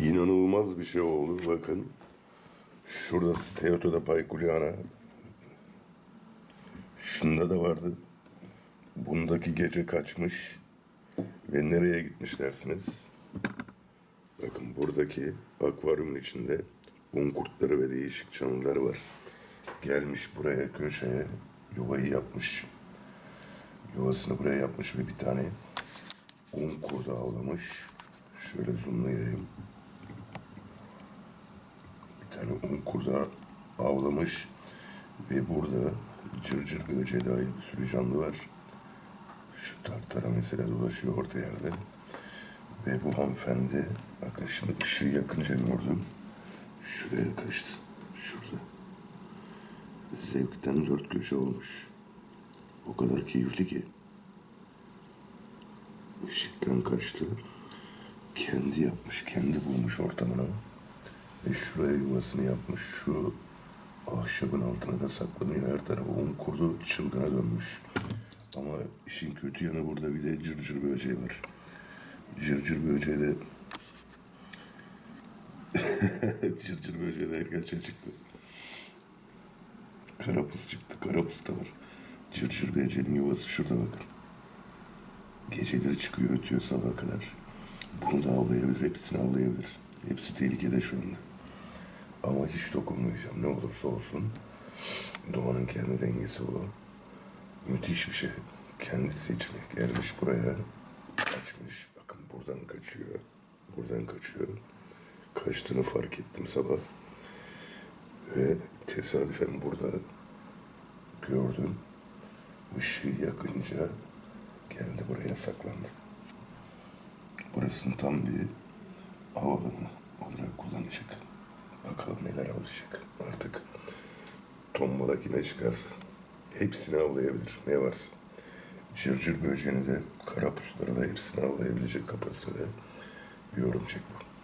İnanılmaz bir şey oldu. Bakın. Şurada Steato'da Paykuliana. Şunda da vardı. Bundaki gece kaçmış. Ve nereye gitmiş dersiniz? Bakın buradaki akvaryumun içinde un kurtları ve değişik canlılar var. Gelmiş buraya köşeye yuvayı yapmış. Yuvasını buraya yapmış ve bir tane un kurdu avlamış. Şöyle zoomlayayım. Tane un kurdu avlamış. Ve burada cırcır böceği dahil bir sürü canlı var. Şu tartara mesela dolaşıyor orta yerde. Ve bu hanımefendi, bakın şimdi ışığı yakınca gördüm. Şuraya kaçtı. Şurada. Zevkten dört köşe olmuş. O kadar keyifli ki. Işıktan kaçtı. Kendi yapmış, kendi bulmuş ortamını. Şuraya yuvasını yapmış. Şu ahşabın altına da saklanıyor. Her tarafı un kurdu, çılgına dönmüş. Ama işin kötü yanı burada bir de cırcır böceği var. Cırcır böceği de cırcır böceği de erkekçe çıktı. Karapuz çıktı. Karapuz da var. Cırcır böceğinin yuvası şurada bakın. Geceleri çıkıyor ötüyor sabaha kadar. Bunu da avlayabilir. Hepsini avlayabilir. Hepsi tehlikede şu anda. Ama hiç dokunmayacağım. Ne olursa olsun. Doğanın kendi dengesi bu. Müthiş bir şey. Kendi seçmek. Gelmiş buraya. Kaçmış. Bakın buradan kaçıyor. Buradan kaçıyor. Kaçtığını fark ettim sabah. Ve tesadüfen burada gördüm. Işığı yakınca geldi buraya saklandı. Burasını tam bir havalanı olarak kullanacak. Bakalım neler alacak. Artık tombala kime çıkarsa hepsini avlayabilir. Ne varsa. Cırcır böceğini de, karapusları da hepsini avlayabilecek kapasitede bir örümcek bu.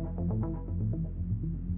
うん。